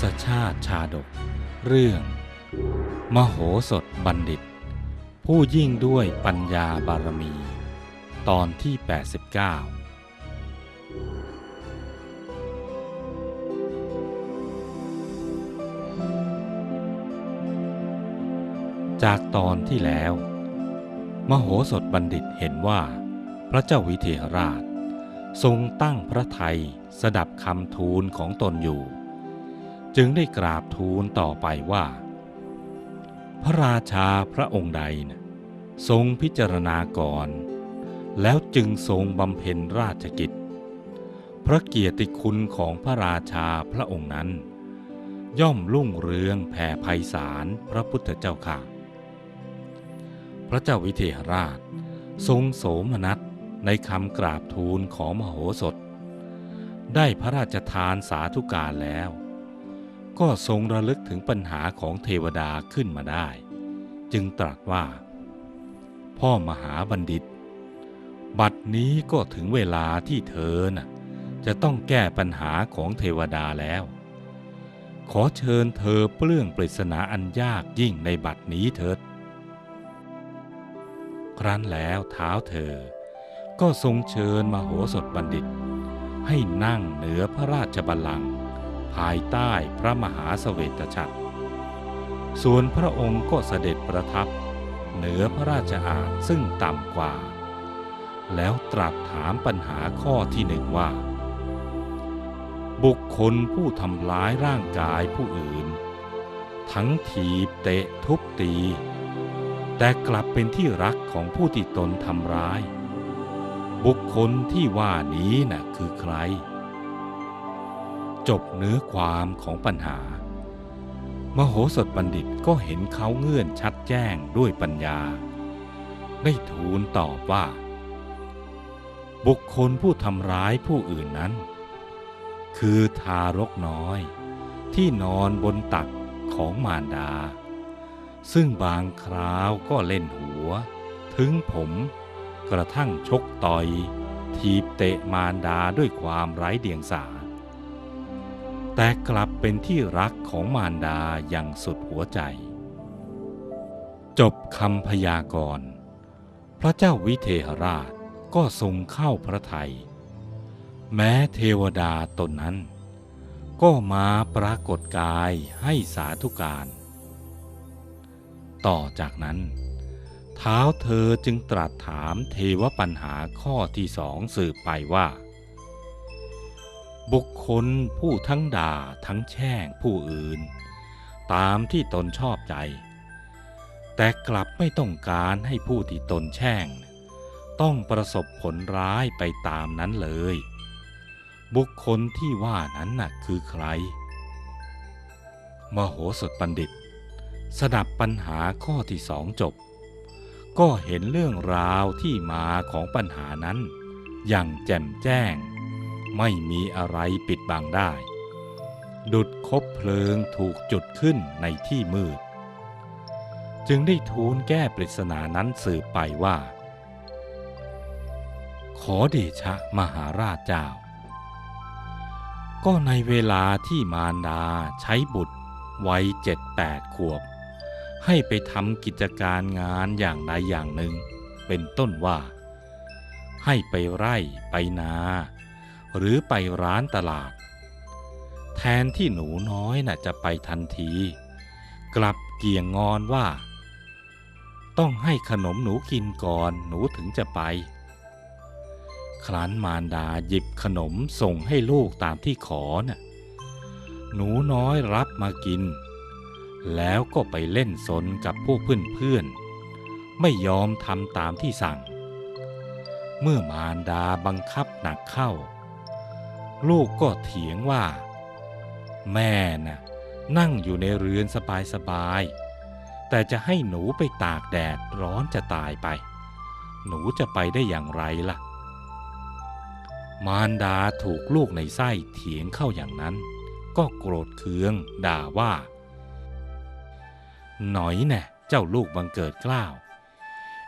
ศชาติชาดก เรื่อง มโหสถบัณฑิต ผู้ยิ่งด้วยปัญญาบารมี ตอนที่ 89จากตอนที่แล้ว มโหสถบัณฑิตเห็นว่า พระเจ้าวิเทหราช ทรงตั้งพระไทยสดับคำทูลของตนอยู่ จึงได้กราบทูลต่อไปว่า พระราชาพระองค์ใดนะทรงพิจารณาก่อน แล้วจึงทรงบำเพ็ญราชกิจ พระเกียรติคุณของพระราชาพระองค์นั้น ย่อมรุ่งเรืองแผ่ไพศาลพระพุทธเจ้าค่ะ พระเจ้าวิเทหราช ทรงโสมนัสในคำกราบทูลของมโหสถ ได้พระราชทานสาธุการแล้ว ก็ทรงระลึกถึงปัญหาของเทวดาขึ้นมาได้ จึงตรัสว่า พ่อมหาบัณฑิต บัดนี้ก็ถึงเวลาที่เธอน่ะจะต้องแก้ปัญหาของเทวดาแล้ว ขอเชิญเธอเปลื้องปริศนาอันยากยิ่งในบัดนี้เถิด ครั้นแล้วเท้าเธอ ก็ทรงเชิญมโหสถบัณฑิต ให้นั่งเหนือพระราชบัลลังก์ ภายใต้พระมหาเสวตฉัตรส่วนพระองค์ก็เสด็จประทับ เหนือพระราชอาณซึ่งต่ำกว่า แล้วตรัสถามปัญหาข้อที่หนึ่งว่า บุคคลผู้ทำร้ายร่างกายผู้อื่น ทั้งถีบเตะทุบตี แต่กลับเป็นที่รักของผู้ที่ตนทำร้าย บุคคลที่ว่านี้น่ะคือใคร จบเนื้อความของปัญหา มโหสถบัณฑิตก็เห็นเขาเงื่อนชัดแจ้งด้วยปัญญา ได้ทูลตอบว่า บุคคลผู้ทำร้ายผู้อื่นนั้น คือทารกน้อย ที่นอนบนตักของมารดา ซึ่งบางคราวก็เล่นหัว ถึงผมกระทั่งชกต่อย ทีบเตะมารดาด้วยความไร้เดียงสา แต่กลับเป็นที่รักของมารดาอย่างสุดหัวใจ จบคำพยากรณ์ พระเจ้าวิเทหราชก็ทรงเข้าพระทัยแม้เทวดาตนนั้น ก็มาปรากฏกายให้สาธุการ ต่อจากนั้น เท้าเธอจึงตรัสถามเทวปัญหาข้อที่สองสืบไปว่า บุคคลผู้ทั้งด่าทั้งแช่งผู้อื่น ตามที่ตนชอบใจ แต่กลับไม่ต้องการให้ผู้ที่ตนแช่ง ต้องประสบผลร้ายไปตามนั้นเลย บุคคลที่ว่านั้นน่ะคือใคร มโหสถบัณฑิต สดับปัญหาข้อที่สองจบ ก็เห็นเรื่องราวที่มาของปัญหานั้นอย่างแจ่มแจ้ง ไม่มีอะไรปิดบังได้ ดุดคบเพลิงถูกจุดขึ้นในที่มืด จึงได้ทูลแก้ปริศนานั้นสืบไปว่า ขอเดชะมหาราชเจ้า ก็ในเวลาที่มารดาใช้บุตรวัยเจ็ดแปดขวบ ให้ไปทำกิจการงานอย่างใดอย่างหนึ่ง เป็นต้นว่า ให้ไปไร่ไปนา หรือไปร้านตลาด แทนที่หนูน้อยน่ะจะไปทันที กลับเกี่ยงงอนว่า ต้องให้ขนมหนูกินก่อนหนูถึงจะไป ครั้นมารดาหยิบขนมส่งให้ลูกตามที่ขอน่ะหนูน้อยรับมากิน แล้วก็ไปเล่นสนกับพวกเพื่อนๆ ไม่ยอมทำตามที่สั่ง เมื่อมารดาบังคับหนักเข้า ลูกก็เถียงว่า แม่น่ะนั่งอยู่ในเรือนสบายๆ แต่จะให้หนูไปตากแดดร้อนจะตายไป หนูจะไปได้อย่างไรล่ะ มารดาถูกลูกในไส้เถียงเข้าอย่างนั้น ก็โกรธเคืองด่าว่า หน่อยแน่เจ้าลูกบังเกิดกล้าว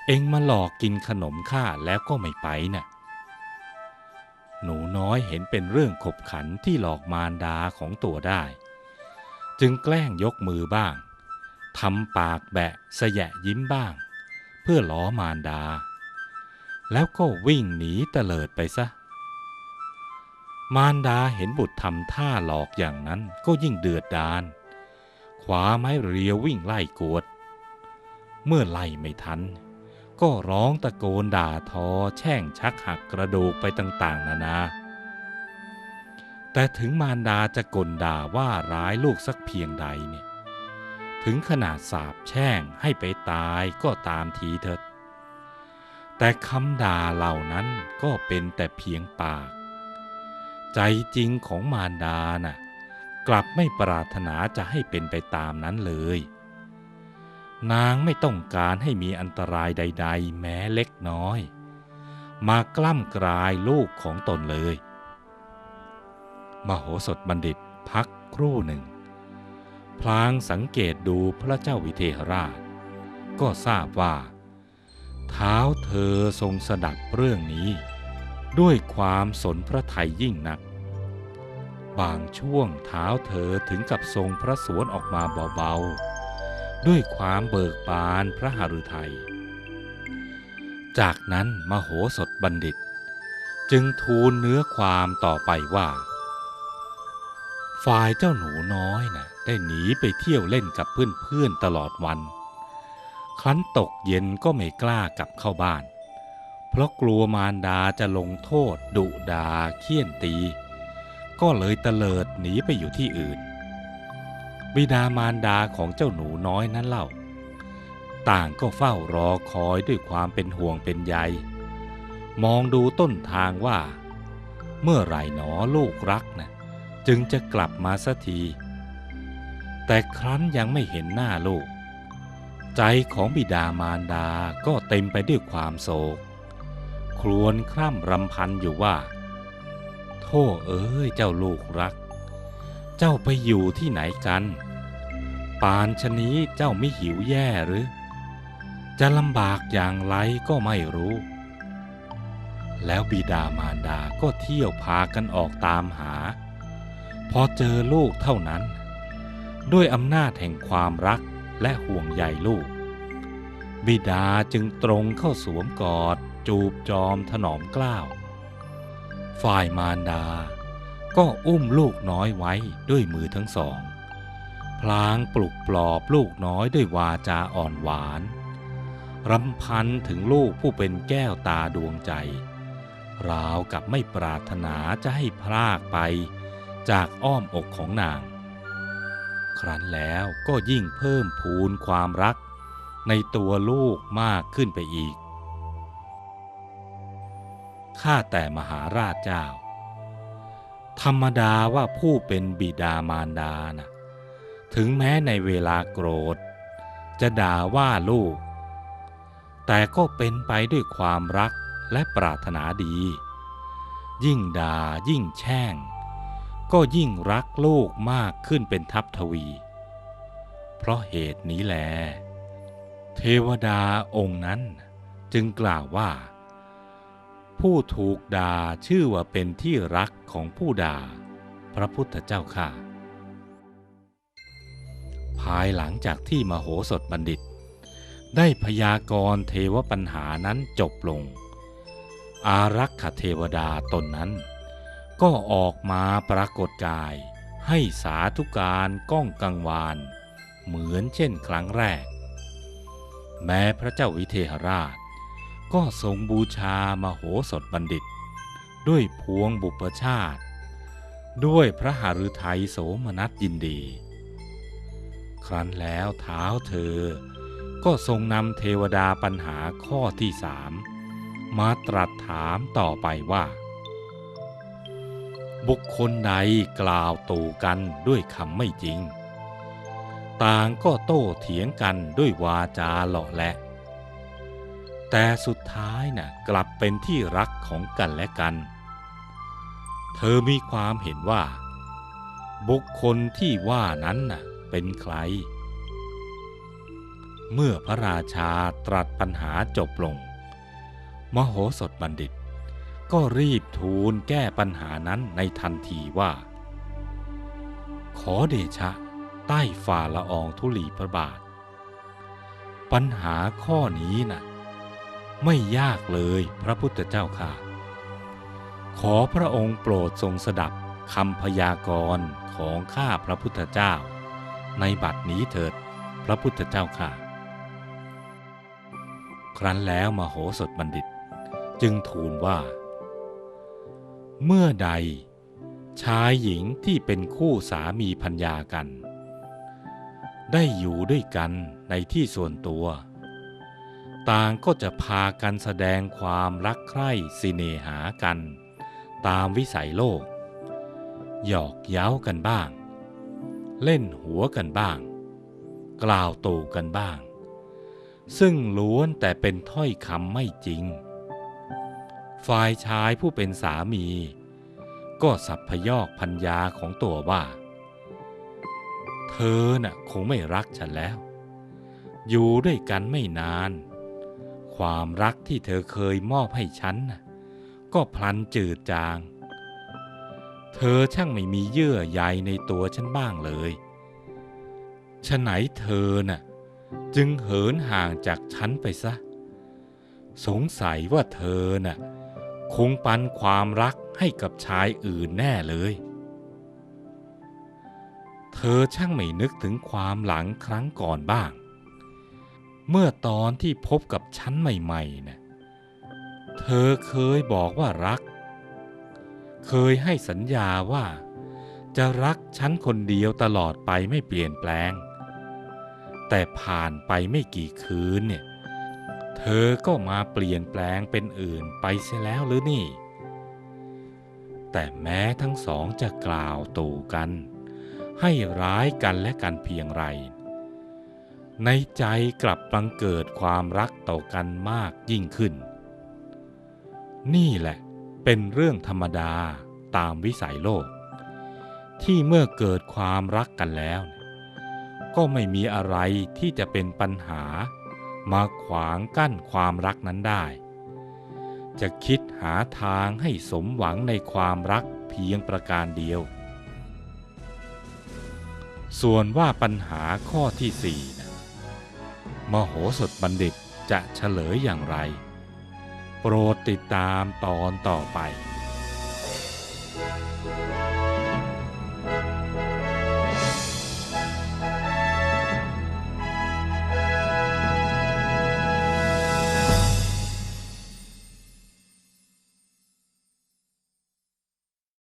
เอ็งมาหลอกกินขนมข้าแล้วก็ไม่ไปน่ะ หนูน้อยเห็นเป็นเรื่องขบขันที่หลอกมารดาของตัวได้ จึงแกล้งยกมือบ้างทำปากแบะสยะยิ้มบ้าง เพื่อล้อมารดา แล้วก็วิ่งหนีเตลิดไปซะ มารดาเห็นบุตรทำท่าหลอกอย่างนั้นก็ยิ่งเดือดดาลขวาไม้เรียววิ่งไล่กวด เมื่อไล่ไม่ทัน ก็ร้องตะโกนด่าทอแช่งชักหักกระดูกไปต่าง ๆ นานา แต่ถึงมารดาจะกลด่าว่าร้ายลูกสักเพียงใดเนี่ย ถึงขนาดสาบแช่งให้ไปตายก็ตามทีเถิด แต่คำด่าเหล่านั้นก็เป็นแต่เพียงปาก ใจจริงของมารดาน่ะกลับไม่ปรารถนาจะให้เป็นไปตามนั้นเลย นางไม่ต้องการให้มีอันตรายใด ๆ แม้เล็กน้อย มากล้ำกลายลูกของตนเลย มโหสถบัณฑิตพักครู่หนึ่ง พลางสังเกตดูพระเจ้าวิเทหราช ก็ทราบว่า เท้าเธอทรงสดับเรื่องนี้ ด้วยความสนพระทัยยิ่งนัก บางช่วงเท้าเธอถึงกับทรงพระสวนออกมาเบาๆ ด้วยความเบิกบานพระหฤทัย จากนั้นมโหสถบัณฑิต จึงทูลเนื้อความต่อไปว่า ฝ่ายเจ้าหนูน้อยนะ่ะได้หนีไปเที่ยวเล่นกับเพื่อนๆตลอดวัน ครั้นตกเย็นก็ไม่กล้ากลับเข้าบ้าน เพราะกลัวมารดาจะลงโทษดุดาเคี่ยนตี ก็เลยเตลิดหนีไปอยู่ที่อื่น บิดามารดาของเจ้าหนูน้อยนั้นเล่า ต่างก็เฝ้ารอคอยด้วยความเป็นห่วงเป็นใย มองดูต้นทางว่า เมื่อไหร่หนอลูกรักนะจึงจะกลับมาสักที แต่ครั้นยังไม่เห็นหน้าลูก ใจของบิดามารดาก็เต็มไปด้วยความโศก ครวญคร่ำรำพันอยู่ว่าโท่เอ้ยเจ้าลูกรัก เจ้าไปอยู่ที่ไหนกัน ปานชนี้เจ้าไม่หิวแย่หรือ จะลำบากอย่างไรก็ไม่รู้ แล้วบิดามารดาก็เที่ยวพากันออกตามหา พอเจอลูกเท่านั้น ด้วยอำนาจแห่งความรักและห่วงใยลูก บิดาจึงตรงเข้าสวมกอดจูบจอมถนอมกล้าว ฝ่ายมารดา ก็อุ้มลูกน้อยไว้ด้วยมือทั้งสอง พลางปลุกปลอบลูกน้อยด้วยวาจาอ่อนหวานรำพันถึงลูกผู้เป็นแก้วตาดวงใจ ราวกับไม่ปรารถนาจะให้พรากไปจากอ้อมอกของนาง ครั้นแล้วก็ยิ่งเพิ่มพูนความรักในตัวลูกมากขึ้นไปอีก ข้าแต่มหาราชเจ้า ธรรมดาว่าผู้เป็นบิดามารดานะถึงแม้ในเวลาโกรธ จะด่าว่าลูก แต่ก็เป็นไปด้วยความรักและปรารถนาดี ยิ่งด่ายิ่งแช่ง ก็ยิ่งรักลูกมากขึ้นเป็นทัพทวี เพราะเหตุนี้แล เทวดาองค์นั้นจึงกล่าวว่า ผู้ถูกด่าชื่อว่าเป็นที่รักของผู้ด่า พระพุทธเจ้าค่ะ ภายหลังจากที่มโหสถบัณฑิต ได้พยากรณ์เทวปัญหานั้นจบลง อารักขเทวดาตนนั้น ก็ออกมาปรากฏกาย ให้สาธุการก้องกังวาน เหมือนเช่นครั้งแรก แม้พระเจ้าวิเทหราช ก็ทรงบูชามโหสถบัณฑิต ด้วยพวงบุปชาติ ด้วยพระหฤทัยโสมนัสยินดี ครั้นแล้วเท้าเธอ ก็ทรงนำเทวดาปัญหาข้อที่สามมาตรัสถามต่อไปว่า บุคคลใดกล่าวตู่กันด้วยคำไม่จริง ต่างก็โต้เถียงกันด้วยวาจาหล่อแหละ แต่สุดท้ายน่ะกลับเป็นที่รักของกันและกัน เธอมีความเห็นว่า บุคคลที่ว่านั้นน่ะเป็นใคร เมื่อพระราชาตรัสปัญหาจบลง มโหสถบัณฑิต ก็รีบทูลแก้ปัญหานั้นในทันทีว่า ขอเดชะ ใต้ฝ่าละอองธุลีพระบาท ปัญหาข้อนี้น่ะ ไม่ยากเลยพระพุทธเจ้าค่ะ ขอพระองค์โปรดทรงสดับคำพยากรณ์ของข้าพระพุทธเจ้า ในบัดนี้เถิดพระพุทธเจ้าค่ะ ครั้นแล้วมโหสถบัณฑิต จึงทูลว่า เมื่อใดชายหญิงที่เป็นคู่สามีพัญญากัน ได้อยู่ด้วยกันในที่ส่วนตัว ต่างก็จะพากันแสดงความรักใคร่สิเนหากัน ตามวิสัยโลก หยอกเย้ากันบ้าง เล่นหัวกันบ้าง กล่าวตูกันบ้าง ซึ่งล้วนแต่เป็นถ้อยคำไม่จริง ฝ่ายชายผู้เป็นสามี ก็สับพยอกพัญญาของตัวว่า เธอน่ะคงไม่รักฉันแล้ว อยู่ด้วยกันไม่นาน ความรักที่เธอเคยมอบให้ฉันก็พลันจืดจาง เธอช่างไม่มีเยื่อใยในตัวฉันบ้างเลยฉะไหนเธอน่ะจึงเหินห่างจากฉันไปซะ สงสัยว่าเธอน่ะคงปันความรักให้กับชายอื่นแน่เลย เธอช่างไม่นึกถึงความหลังครั้งก่อนบ้าง เมื่อตอนที่พบกับฉันใหม่ๆนะ่ะเธอเคยบอกว่ารัก เคยให้สัญญาว่าจะรักฉันคนเดียวตลอดไปไม่เปลี่ยนแปลง แต่ผ่านไปไม่กี่คืนเนี่ย เธอก็มาเปลี่ยนแปลงเป็นอื่นไปเสียแล้วหรือนี่ แต่แม้ทั้งสองจะกล่าวตู่กัน ให้ร้ายกันและกันเพียงไร ในใจกลับบังเกิดความรักต่อกันมากยิ่งขึ้น นี่แหละเป็นเรื่องธรรมดาตามวิสัยโลก ที่เมื่อเกิดความรักกันแล้ว ก็ไม่มีอะไรที่จะเป็นปัญหามาขวางกั้นความรักนั้นได้ จะคิดหาทางให้สมหวังในความรักเพียงประการเดียว ส่วนว่าปัญหาข้อที่สี่ มโหสถบัณฑิตจะเฉลยอย่างไร โปรดติดตามตอนต่อไป